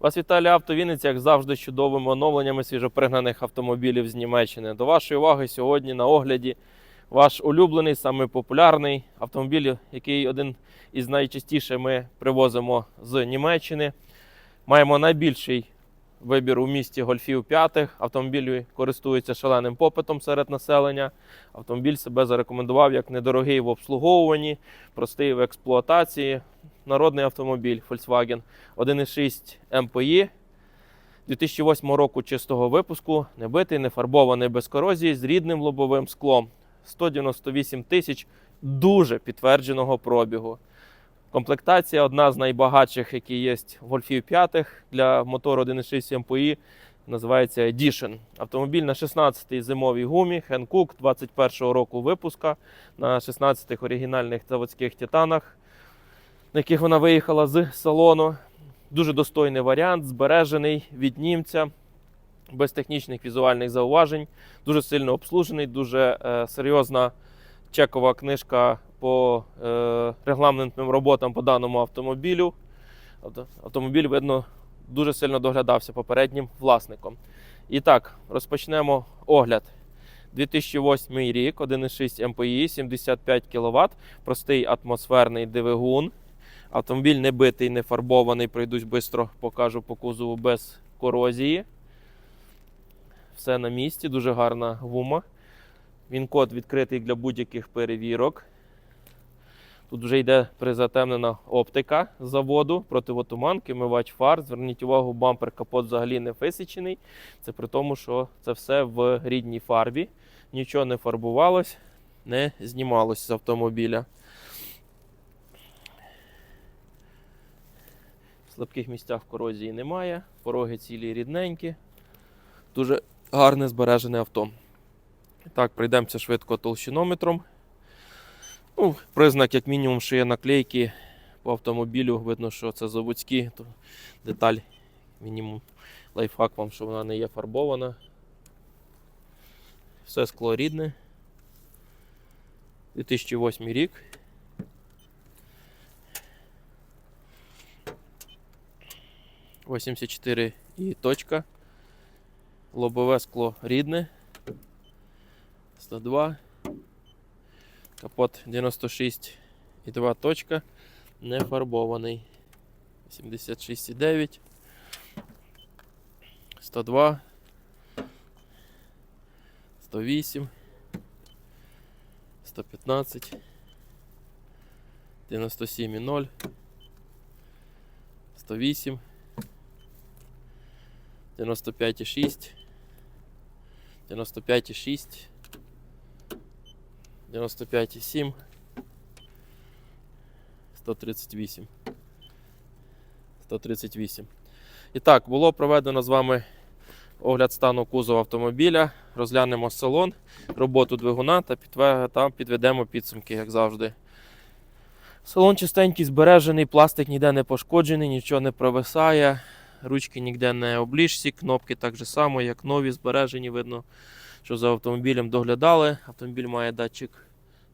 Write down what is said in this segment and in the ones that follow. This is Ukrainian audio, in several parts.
Вас вітає авто Вінниця, як завжди, чудовими оновленнями свіжопригнаних автомобілів з Німеччини. До вашої уваги сьогодні на огляді ваш улюблений, самий популярний автомобіль, який один із найчастіше ми привозимо з Німеччини. Маємо найбільший вибір у місті гольфів п'ятих. Автомобіль користується шаленим попитом серед населення. Автомобіль себе зарекомендував як недорогий в обслуговуванні, простий в експлуатації. Народний автомобіль Volkswagen 1.6 MPI 2008 року чистого випуску, не битий, не фарбований без корозії з рідним лобовим склом. 198 тисяч дуже підтвердженого пробігу. Комплектація одна з найбагатших, які є в Гольфів 5 для мотору 1.6 MPI, називається Edition. Автомобіль на 16-й зимовій гумі Hankook 21-го року випуска на 16-х оригінальних заводських титанах, на яких вона виїхала з салону. Дуже достойний варіант, збережений від німця, без технічних візуальних зауважень, дуже сильно обслужений, дуже е, серйозна чекова книжка по е, регламентним роботам по даному автомобілю. Автомобіль, видно, дуже сильно доглядався попереднім власником. І так, розпочнемо огляд. 2008 рік, 1,6 МПІ, 75 кВт, простий атмосферний двигун. Автомобіль не битий, не фарбований, пройдусь швидко, покажу по кузову без корозії. Все на місці, дуже гарна гума. Він код відкритий для будь-яких перевірок. Тут вже йде призатемнена оптика заводу, противотуманки, мивач фар. Зверніть увагу, бампер капот взагалі не висічений. Це при тому, що це все в рідній фарбі. Нічого не фарбувалось, не знімалось з автомобіля. В слабких місцях корозії немає, пороги цілі рідненькі. Дуже гарне збережене авто. Так, пройдемося швидко толщинометром. Ну, признак, як мінімум, що є наклейки по автомобілю. Видно, що це заводські, то деталь, мінімум лайфхак вам, що вона не є фарбована. Все скло рідне. 2008 рік. Восемьдесят чотири і точка. Лобове скло рідне. 102. Капот 96 і 2 точка. Не фарбований. 76,9. 102. 108. 115. 97,0. 108. 95,6. 95,6. 95,7. 138. 138. І так, було проведено з вами огляд стану кузова автомобіля. Розглянемо салон, роботу двигуна та, підве- та підведемо підсумки, як завжди. Салон чистенький, збережений, пластик ніде не пошкоджений, нічого не провисає, ручки ніде не обліжці, кнопки так же само, як нові, збережені. Видно, що за автомобілем доглядали. Автомобіль має датчик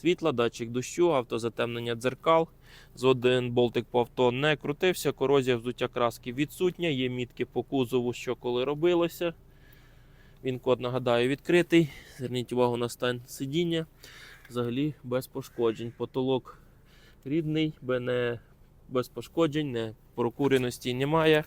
світла, датчик дощу, автозатемнення дзеркал. З болтик по авто не крутився, корозія взуття краски відсутня, є мітки по кузову, що коли робилося. Він код, нагадаю, відкритий. Зверніть увагу на стан сидіння. Взагалі без пошкоджень. Потолок рідний, не без пошкоджень, не прокуреності немає.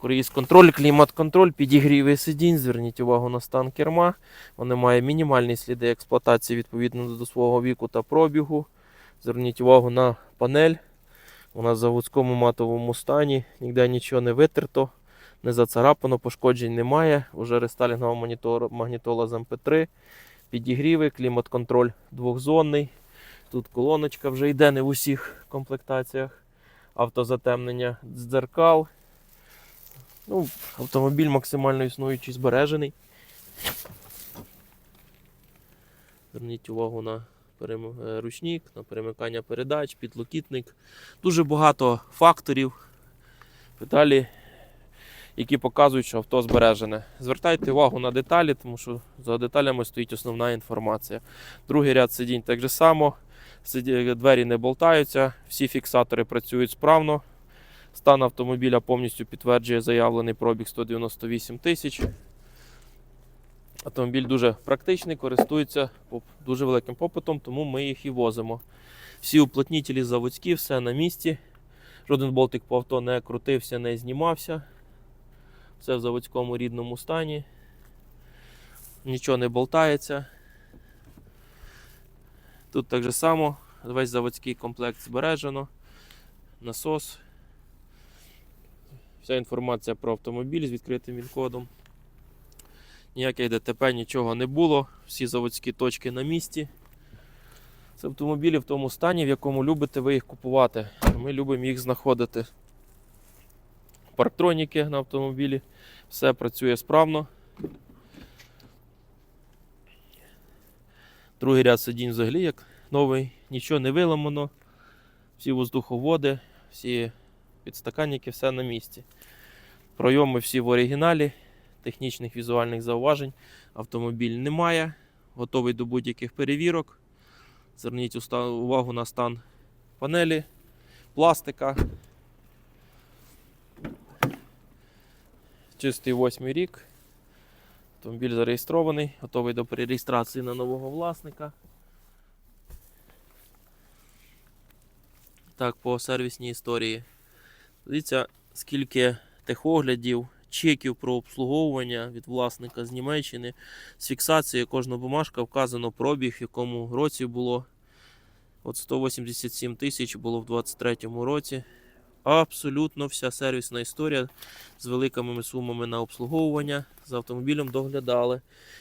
Круїз контроль, клімат-контроль, підігріви сидінь. Зверніть увагу на стан керма. Вони мають мінімальні сліди експлуатації відповідно до свого віку та пробігу. Зверніть увагу на панель. Вона в заводському матовому стані, ніде нічого не витерто, не зацарапано, пошкоджень немає. Уже рестайлінгова магнітола з МП3, підігріви, клімат-контроль двохзонний. Тут колоночка вже йде не в усіх комплектаціях. Автозатемнення дзеркал. Ну, автомобіль максимально існуючий, збережений. Зверніть увагу на е, ручник, на перемикання передач, підлокітник. Дуже багато факторів, педалі, які показують, що авто збережене. Звертайте увагу на деталі, тому що за деталями стоїть основна інформація. Другий ряд сидінь так же само. Двері не болтаються, всі фіксатори працюють справно. Стан автомобіля повністю підтверджує заявлений пробіг 198 тисяч. Автомобіль дуже практичний, користується дуже великим попитом, тому ми їх і возимо. Всі уплотнітелі заводські, все на місці. Жоден болтик по авто не крутився, не знімався. Все в заводському рідному стані. Нічого не болтається. Тут так же само, весь заводський комплект збережено. Насос. Вся інформація про автомобіль з відкритим він-кодом. Ніяких ДТП, нічого не було. Всі заводські точки на місці. Це автомобілі в тому стані, в якому любите ви їх купувати. Ми любимо їх знаходити. Парктроніки на автомобілі. Все працює справно. Другий ряд сидінь взагалі як новий, нічого не виламано. Всі воздуховоди, всі підстаканники, все на місці. Пройоми всі в оригіналі, технічних візуальних зауважень. Автомобіль немає, готовий до будь-яких перевірок. Зверніть увагу на стан панелі, пластика. Чистий восьмий рік. Автомобіль зареєстрований, готовий до перереєстрації на нового власника. Так, по сервісній історії. Дивіться, скільки техоглядів, чеків про обслуговування від власника з Німеччини. З фіксацією кожна бумажка вказано пробіг, в якому році було. От 187 тисяч було в 23-му році. Абсолютно вся сервісна історія з великими сумами на обслуговування. За автомобілем доглядали.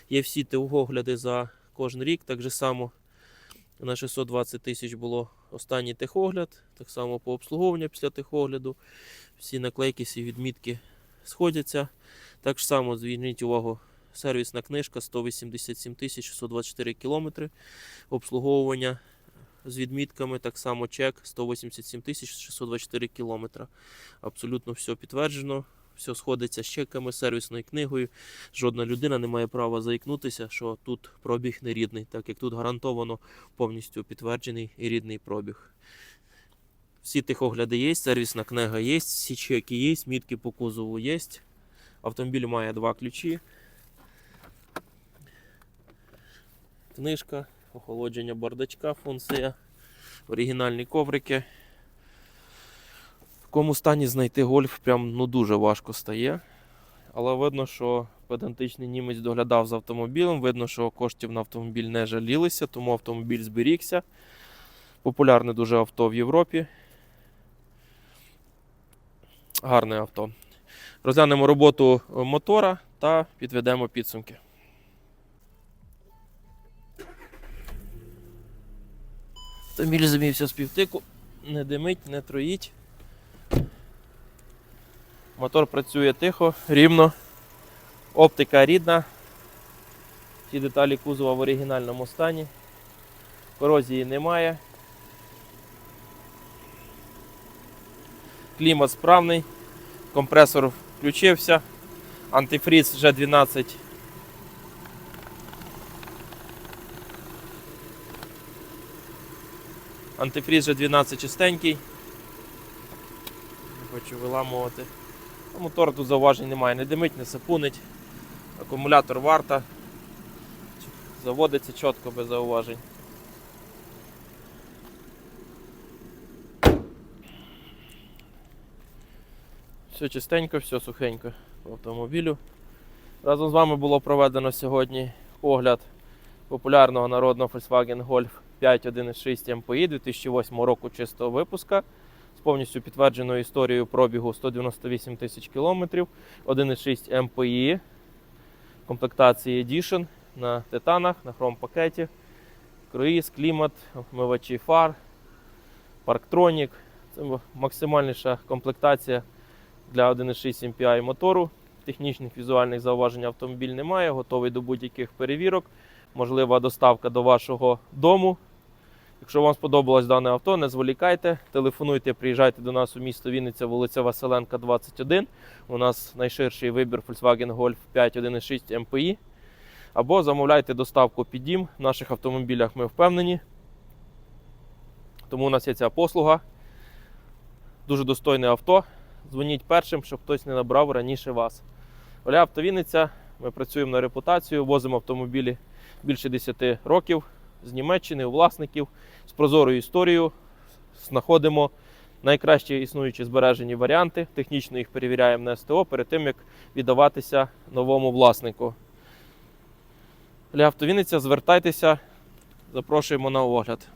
Є всі техогляди за кожен рік. Так же само на 620 тисяч було останній техогляд. Так само по обслуговуванню після техогляду. Всі наклейки, всі відмітки сходяться. Так само зверніть увагу, сервісна книжка 187 тисяч 624 кілометри. Обслуговування з відмітками, так само чек 187 тисяч 624 кілометра. Абсолютно все підтверджено, все сходиться з чеками, сервісною книгою. Жодна людина не має права заікнутися, що тут пробіг не рідний, так як тут гарантовано повністю підтверджений і рідний пробіг. Всі тихогляди є, сервісна книга є, всі чеки є, мітки по кузову є. Автомобіль має два ключі. Книжка, охолодження бардачка, функція, оригінальні коврики. В якому стані знайти гольф прям ну, дуже важко стає. Але видно, що педантичний німець доглядав за автомобілем. Видно, що коштів на автомобіль не жалілися, тому автомобіль зберігся. Популярне дуже авто в Європі. Гарне авто. Розглянемо роботу е, мотора та підведемо підсумки. Автомобіль замівся з півтику, не димить, не троїть. Мотор працює тихо, рівно. Оптика рідна. Всі деталі кузова в оригінальному стані. Корозії немає. Клімат справний. Компресор включився. Антифріз вже 12. Антифріз вже 12 чистенький. Не хочу виламувати. Мотор тут зауважень немає, не димить, не сапунить. Акумулятор варта. Заводиться чітко без зауважень. Все чистенько, все сухенько по автомобілю. Разом з вами було проведено сьогодні огляд популярного народного Volkswagen Golf 5.1.6 MPI 2008 року чистого випуска повністю підтвердженою історією пробігу 198 тисяч кілометрів, 1.6 MPI комплектації Edition на титанах, на хром-пакеті, круїз, клімат, вмивачі фар, парктронік. Це максимальніша комплектація для 1.6 MPI мотору. Технічних візуальних зауважень автомобіль немає, готовий до будь-яких перевірок. Можлива доставка до вашого дому. Якщо вам сподобалось дане авто, не зволікайте, телефонуйте, приїжджайте до нас у місто Вінниця, вулиця Василенка, 21. У нас найширший вибір Volkswagen Golf 5.1.6 MPI. Або замовляйте доставку під дім. В наших автомобілях ми впевнені. Тому у нас є ця послуга. Дуже достойне авто. дзвоніть першим, щоб хтось не набрав раніше вас. Оля Автовінниця, ми працюємо на репутацію, возимо автомобілі більше 10 років з Німеччини, у власників, з прозорою історією. Знаходимо найкращі існуючі збережені варіанти, технічно їх перевіряємо на СТО перед тим, як віддаватися новому власнику. Для Автовінниця, звертайтеся, запрошуємо на огляд.